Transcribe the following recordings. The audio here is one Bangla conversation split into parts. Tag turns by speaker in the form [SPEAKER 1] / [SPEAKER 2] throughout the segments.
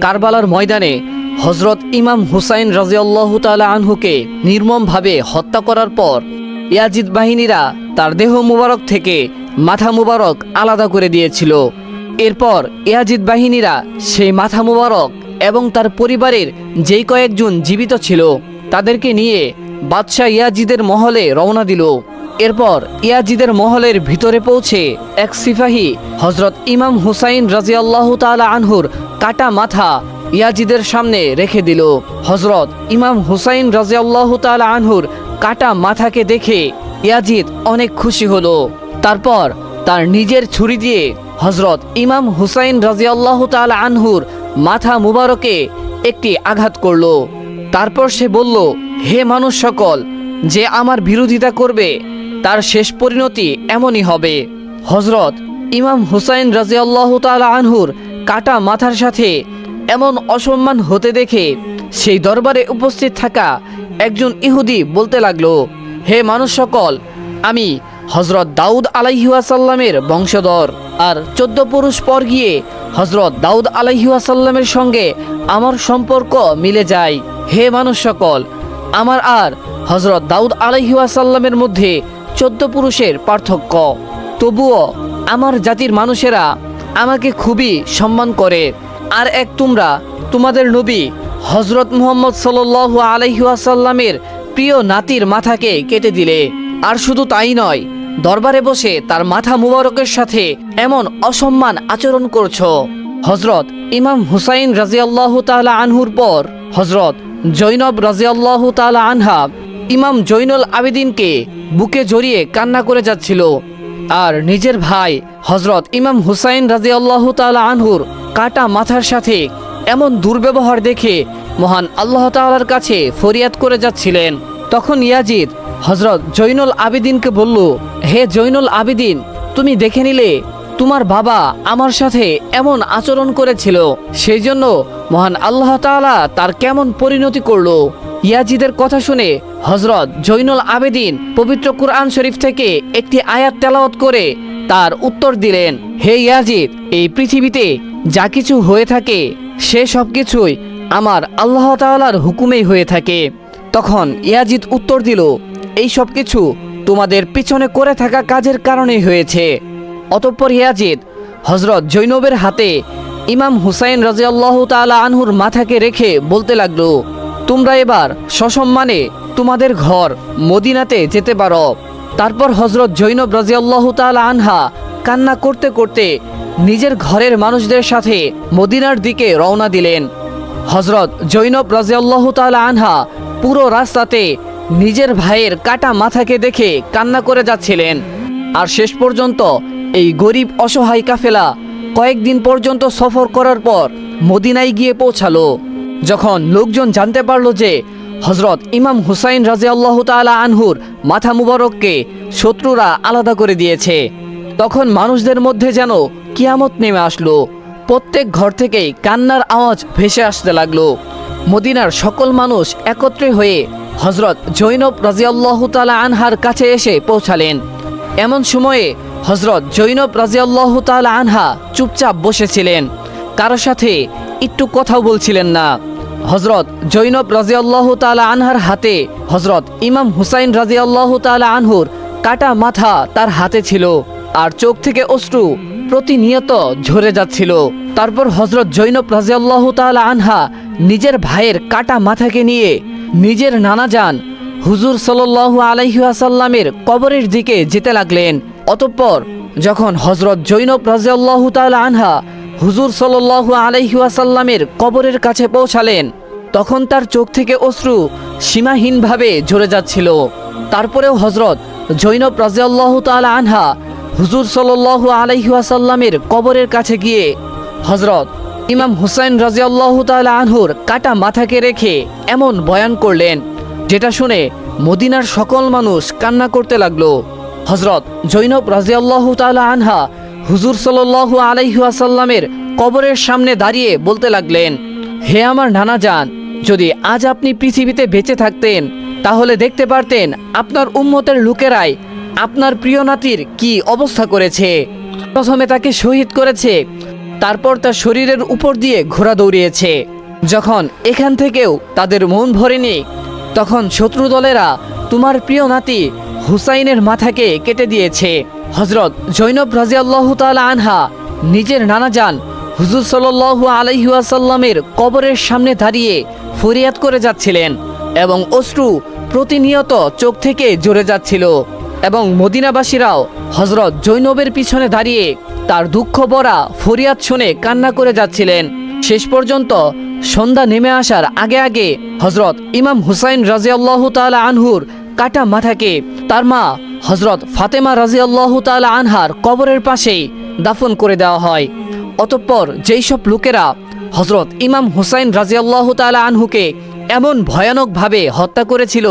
[SPEAKER 1] কারবালার ময়দানে হজরত ইমাম হুসাইন রাজিয়াল্লাহু তালা আনহুকে নির্মমভাবে হত্যা করার পর ইয়াজিদ বাহিনীরা তার দেহ মুবারক থেকে মাথা মুবারক আলাদা করে দিয়েছিল। এরপর ইয়াজিদ বাহিনীরা সেই মাথা মুবারক এবং তার পরিবারের যেই কয়েকজন জীবিত ছিল, তাদেরকে নিয়ে বাদশাহ ইয়াজিদের মহলে রওনা দিল। এরপর ইয়াজিদের মহলের ভিতরে পৌঁছে এক সিপাহী হজরত ইমাম হুসাইন রাজিয়াল্লাহ তালা আনহুর কাটা মাথা ইয়াজিদের সামনে রেখে দিল। হজরত ইমাম হুসাইন রাজিয়াল্লাহ তালা আনহুর কাটা মাথাকে দেখে ইয়াজিদ অনেক খুশি হলো। তারপর তার নিজের ছুরি দিয়ে হজরত ইমাম হুসাইন রাজিয়াল্লাহ তালা আনহুর মাথা মুবারকে একটি আঘাত করল। তারপর সে বলল, হে মানুষ সকল, যে আমার বিরোধিতা করবে তার শেষ পরিণতি এমনই হবে। হজরত ইমাম হুসাইন রাজিয়াল্লাহ তালা আনহুর কাটা মাথার সাথে এমন অসম্মান হতে দেখে সেই দরবারে উপস্থিত থাকা একজন ইহুদি বলতে লাগল, হে মানুষ সকল, আমি হজরত দাউদ আলাইহাসাল্লামের বংশধর, আর চোদ্দ পুরুষ পর গিয়ে হজরত দাউদ আলাইহাসাল্লামের সঙ্গে আমার সম্পর্ক মিলে যায়। হে মানুষ সকল, আমার আর হজরত দাউদ আলাইহাসাল্লামের মধ্যে চোদ্দ পুরুষের পার্থক্য। তবুও আমার জাতির মানুষেরা আমাকে খুবই সম্মান করে। আর এক তোমরা, তোমাদের নবী হজরত মুহম্মদ সাল আলাইহাসাল্লামের প্রিয় নাতির মাথাকে কেটে দিলে। আর শুধু তাই নয়, দরবারে বসে তার মাথা মুবারকের সাথে এমন অসম্মান আচরণ করছ। হজরত ইমাম হুসাইন রাজিয়াল্লাহ তালা আনহুর পর হজরত জৈনব রাজিয়াল্লাহ তালা আনহা ইমাম জৈনুল আবেদিনকে বুকে জড়িয়ে কান্না করে যাচ্ছিল। আর নিজের ভাই হজরত ইমাম হুসাইন রাজিয়াল্লাহ তালা আনহুর কাটা মাথার সাথে এমন দুর্ব্যবহার দেখে মহান আল্লাহ তাআলার কাছে ফরিয়াদ করে যাচ্ছিলেন। তখন ইয়াজিদ হজরত জৈনুল আবিদিনকে বলল, হে জৈনুল আবেদিন, তুমি দেখে নিলে তোমার বাবা আমার সাথে এমন আচরণ করেছিল। সেই জন্য মহান আল্লাহ তাআলা তার কেমন পরিণতি করল? ইয়াজিদের কথা শুনে হজরত জৈনুল আবেদিন পবিত্র কুরআন শরীফ থেকে একটি আয়াত তেলাওয়াত করে তার উত্তর দিলেন, হে ইয়াজিদ, এই পৃথিবীতে যা কিছু হয়ে থাকে, সে সব কিছুই আমার আল্লাহ তাআলার হুকুমেই হয়ে থাকে। তখন ইয়াজিদ উত্তর দিল, এই সব কিছু তোমাদের পিছনে করে থাকা কাজের কারণেই হয়েছে। অতঃপর ইয়াজিদ হজরত জৈনবের হাতে ইমাম হুসাইন রাজিয়াল্লাহ তাআলা আনহুর মাথাকে রেখে বলতে লাগল তোমরা এবার সসম্মানে তোমাদের ঘর মদিনাতে যেতে পারো। তারপর হজরত জৈনব রাজিয়াল্লাহ আনহা কান্না করতে করতে নিজের ঘরের মানুষদের সাথে মদিনার দিকে রওনা দিলেন। হজরত জৈনব রাজিয়াল্লাহ তাআলা আনহা পুরো রাস্তাতে নিজের ভাইয়ের কাটা মাথাকে দেখে কান্না করে যাচ্ছিলেন। আর শেষ পর্যন্ত এই গরিব অসহায় কাফেলা কয়েকদিন পর্যন্ত সফর করার পর মদিনায় গিয়ে পৌঁছালো। যখন লোকজন জানতে পারল যে হজরত ইমাম হুসাইন রাজিয়াল্লাহ তাআলা আনহুর মাথা মুবারককে শত্রুরা আলাদা করে দিয়েছে, তখন মানুষদের মধ্যে যেন কিয়ামত নেমে আসলো। প্রত্যেক ঘর থেকেই কান্নার আওয়াজ ভেসে আসতে লাগল। মদিনার সকল মানুষ একত্রে হয়ে হজরত জৈনব রাজিয়াল্লাহ তালা আনহার কাছে এসে পৌঁছালেন। এমন সময়ে হজরত জৈনব রাজিয়াল্লাহ তালা আনহা চুপচাপ বসেছিলেন। কারও সাথে একটু কথাও বলছিলেন না। হজরত জৈনব রাজিয়াল্লাহ তালা আনহার হাতে হজরত ইমাম হুসাইন রাজিয়াল্লাহ তালা আনহুর কাটা মাথা তার হাতে ছিল। আর চোখ থেকে অশ্রু প্রতিনিয়ত ঝরে যাচ্ছিল। তারপর হজরত জৈনব রাজিয়াল্লাহ তালা আনহা নিজের ভাইয়ের কাটা মাথাকে নিয়ে নিজের নানা যান হুজুর সাল্লাল্লাহু আলাইহি আসাল্লামের কবরের দিকে যেতে লাগলেন। অতঃপর যখন হজরত জৈনব রাজিয়াল্লাহু তাআলা আনহা হুজুর সাল্লাল্লাহু আলাইহি আসাল্লামের কবরের কাছে পৌঁছালেন। তখন তার চোখ থেকে অশ্রু সীমাহীনভাবে ঝরে যাচ্ছিল। তারপরেও হজরত জৈনব রাজিয়াল্লাহু তাআলা আনহা হুজুর সাল্লাল্লাহু আলাইহি আসাল্লামের কবরের কাছে গিয়ে হজরত ইমাম হুসাইন রাজিয়াল্লাহ তাআলা আনহুর কাটা মাথাকে রেখে এমন বয়ান করলেন, যেটা শুনে মদিনার সকল মানুষ কান্না করতে লাগল। হজরত জৈনব রাজিয়াল্লাহ তাআলা আনহা হুজুর সাল্লাল্লাহু আলাইহি আসাল্লামের কবরের সামনে দাঁড়িয়ে বলতে লাগলেন, হে আমার নানা যান যদি আজ আপনি পৃথিবীতে বেঁচে থাকতেন, তাহলে দেখতে পারতেন আপনার উম্মতের লোকেরাই আপনার প্রিয় নাতির কি অবস্থা করেছে। প্রথমে তাকে শহীদ করেছে, তারপর তার শরীরের উপর দিয়ে ঘোড়া দৌড়িয়েছে। যখন এখান থেকেও তাদের মন ভরেনি, তখন শত্রু দলেরা তোমার প্রিয় নাতি হুসাইনের মাথাকে কেটে দিয়েছে। হজরত জৈনব রাজিয়াল্লাহ তালা আনহা নিজের নানা যান হুজুর সাল্লু আলহিউসাল্লামের কবরের সামনে দাঁড়িয়ে ফরিয়াদ করে যাচ্ছিলেন এবং অশ্রু প্রতিনিয়ত চোখ থেকে জোরে যাচ্ছিল এবং মদিনাবাসীরাও হজরত জৈনবের পিছনে দাঁড়িয়ে তার দুঃখ ভরা ফরিয়াদ শুনে কান্না করে যাচ্ছিলেন। শেষ পর্যন্ত সন্ধ্যা নেমে আসার আগে আগে হজরত ইমাম হুসাইন রাজিয়াল্লাহ তালা আনহুর কাটা মাথাকে তার মা হজরত ফাতেমা রাজিয়াল্লাহ তালা আনহার কবরের পাশেই দাফন করে দেওয়া হয়। অতঃপর যেই সব লোকেরা হজরত ইমাম হুসাইন রাজিয়াল্লাহ তালা আনহুকে এমন ভয়ানকভাবে হত্যা করেছিল,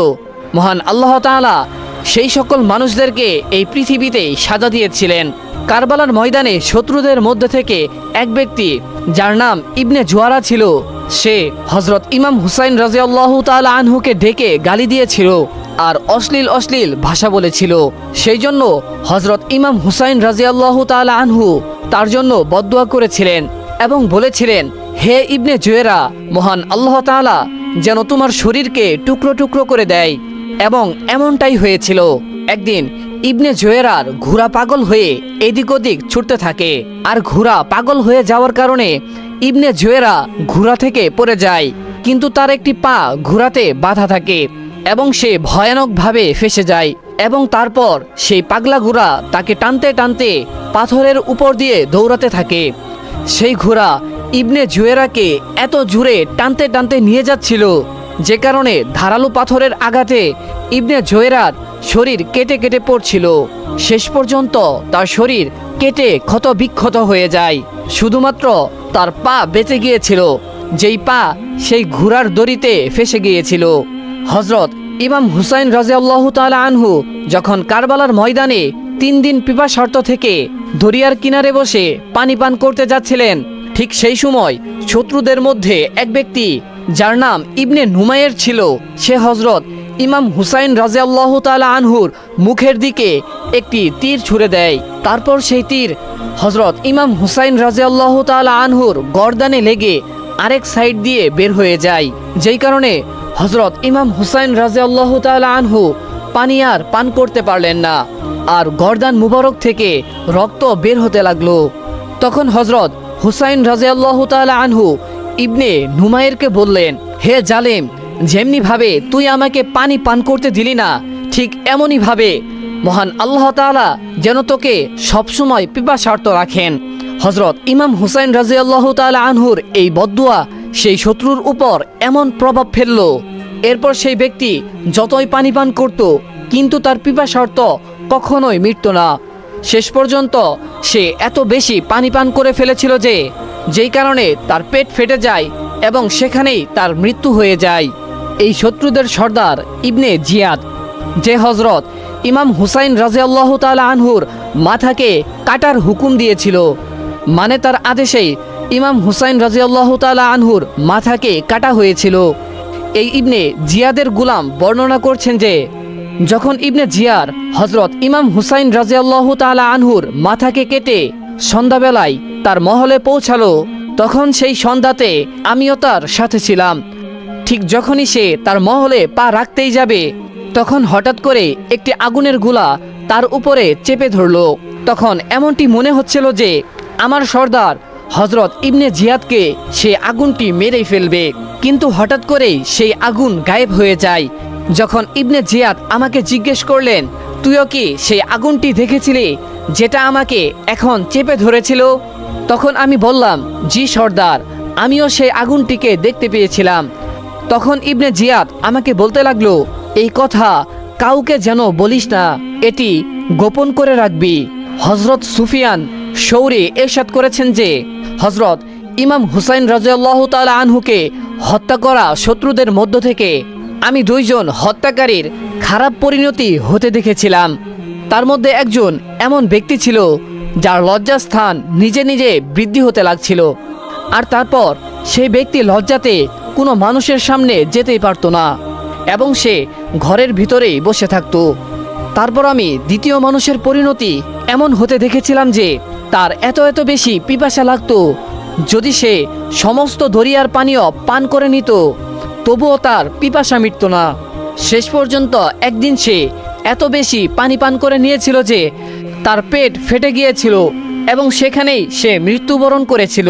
[SPEAKER 1] মহান আল্লাহ তাআলা সেই সকল মানুষদেরকে এই পৃথিবীতে সাজা দিয়েছিলেন। কারবালার ময়দানে শত্রুদের মধ্যে থেকে এক ব্যক্তি যার নাম ইবনে জোয়ারা ছিল সে হজরত ইমাম হুসাইন রাজিয়াল্লাহ তাআলা আনহুকে ডেকে গালি দিয়েছিল আর অশ্লীল অশ্লীল ভাষা বলেছিল। সেই জন্য হজরত ইমাম হুসাইন রাজিয়াল্লাহ তাআলা আনহু তার জন্য বদদোয়া করেছিলেন এবং বলেছিলেন, হে ইবনে জুয়েরা, মহান আল্লাহ তাআলা যেন তোমার শরীরকে টুকরো টুকরো করে দেয়। এবং এমনটাই হয়েছিল। একদিন ইবনে জুয়েরার ঘোড়া পাগল হয়ে এদিক ওদিক ছুটতে থাকে। আর ঘোড়া পাগল হয়ে যাওয়ার কারণে ইবনে জুয়েরা ঘোড়া থেকে পড়ে যায়, কিন্তু তার একটি পা ঘোড়াতে বাধা থাকে এবং সে ভয়ানকভাবে ফেসে যায় এবং তারপর সেই পাগলা ঘোড়া তাকে টানতে টানতে পাথরের উপর দিয়ে দৌড়াতে থাকে। সেই ঘোড়া ইবনে জুয়েরাকে এত জুড়ে টানতে টানতে নিয়ে যাচ্ছিল যে কারণে ধারালো পাথরের আঘাতে ইবনে জুয়েরার শরীর কেটে কেটে পড়ছিল। শেষ পর্যন্ত তার শরীর কেটে ক্ষত বিক্ষত হয়ে যায়। শুধুমাত্র তার পা বেঁচে গিয়েছিল, যেই পা সেই ঘোড়ার দড়িতে ফেসে গিয়েছিল। হজরত ইমাম হুসাইন রাজিয়াল্লাহ তাআলা আনহু যখন কারবালার ময়দানে তিন দিন পিপাসার্থ থেকে দরিয়ার কিনারে বসে পানি পান করতে যাচ্ছিলেন, ঠিক সেই সময় শত্রুদের মধ্যে এক ব্যক্তি যার নাম ইবনে নুমায়ের ছিল। সে হজরত ইমাম হুসাইন রাজিয়াল্লাহ তাআলা আনহুর মুখের দিকে একটি তীর ছুঁড়ে দেয়। তারপর সেই তীর হজরত ইমাম হুসাইন রাজিয়াল্লাহ তাআলা আনহুর গর্দানে লেগে আরেক সাইড দিয়ে বের হয়ে যায়। যেই কারণে হজরত ইমাম হুসাইন রাজিয়াল্লাহ তাআলা আনহু পানি আর পান করতে পারলেন না আর গর্দান মুবারক থেকে রক্ত বের হতে লাগল। তখন হজরত হুসাইন রাজিয়াল্লাহ তাআলা আনহু ইবনে নুমায়েরকে বললেন, হে জালেম যেমনি ভাবে তুই আমাকে পানি পান করতে দিলি না, ঠিক এমনই ভাবে মহান আল্লাহ তাআলা যেন তোকে সবসময় পিপাসার্থ রাখেন। হজরত ইমাম হুসাইন রাজি আল্লাহ তাআলা আনহুর এই বদুয়া সেই শত্রুর উপর এমন প্রভাব ফেলল। এরপর সেই ব্যক্তি যতই পানি পান করত, কিন্তু তার পিপাসার্থ কখনোই মিটত না। শেষ পর্যন্ত সে এত বেশি পানি পান করে ফেলেছিল যে, যেই কারণে তার পেট ফেটে যায় এবং সেখানেই তার মৃত্যু হয়ে যায়। এই শত্রুদের সর্দার ইবনে জিয়াদ, যে হজরত ইমাম হুসাইন রাজিয়াল্লাহ তাআলা আনহুর মাথাকে কাটার হুকুম দিয়েছিল মানে তার আদেশেই ইমাম হুসাইন রাজিয়াল্লাহ তাআলা আনহুর মাথাকে কাটা হয়েছিল। এই ইবনে জিয়াদের গুলাম বর্ণনা করছেন যে যখন ইবনে জিয়ার হজরত ইমাম হুসাইন রাজিয়াল্লাহ তালা আনহুর মাথাকে কেটে সন্ধ্যাবেলায় তার মহলে পৌঁছালো, তখন সেই সন্ধ্যাতে আমিও তার সাথে ছিলাম। ঠিক যখনই সে তার মহলে পা রাখতেই যাবে, তখন হঠাৎ করে একটি আগুনেরগুলা তার উপরে চেপে ধরলো। তখন এমনটি মনে হচ্ছিল যে আমার সর্দার হজরত ইবনে জিয়াদকে সে আগুনটি মেরেই ফেলবে। কিন্তু হঠাৎ করেই সেই আগুন গায়েব হয়ে যায়। যখন ইবনে জিয়াদ আমাকে জিজ্ঞেস করলেন, তুইও কি সেই আগুনটি দেখেছিলি যেটা আমাকে এখন চেপে ধরেছিল? তখন আমি বললাম, জি সর্দার, আমিও সেই আগুনটিকে দেখতে পেয়েছিলাম। তখন ইবনে জিয়াদ আমাকে বলতে লাগল, এই কথা কাউকে যেন বলিস না, এটি গোপন করে রাখবি। হজরত সুফিয়ান শৌরে এরশাদ করেছেন যে হজরত ইমাম হুসাইন রাজিয়াল্লাহ তাআলা আনহুকে হত্যা করা শত্রুদের মধ্য থেকে আমি দুইজন হত্যাকারীর খারাপ পরিণতি হতে দেখেছিলাম। তার মধ্যে একজন এমন ব্যক্তি ছিল যার লজ্জাস্থান নিজে নিজে বৃদ্ধি হতে লাগছিল। আর তারপর সেই ব্যক্তি লজ্জাতে কোনো মানুষের সামনে যেতেই পারতো না এবং সে ঘরের ভিতরেই বসে থাকতো। তারপর আমি দ্বিতীয় মানুষের পরিণতি এমন হতে দেখেছিলাম যে তার এত এত বেশি পিপাসা লাগতো। যদি সে সমস্ত দরিয়ার পানীয় পান করে নিত তবুও তার পিপাসা মিটত না। শেষ পর্যন্ত একদিন সে এত বেশি পানি পান করে নিয়েছিল যে তার পেট ফেটে গিয়েছিল এবং সেখানেই সে মৃত্যুবরণ করেছিল।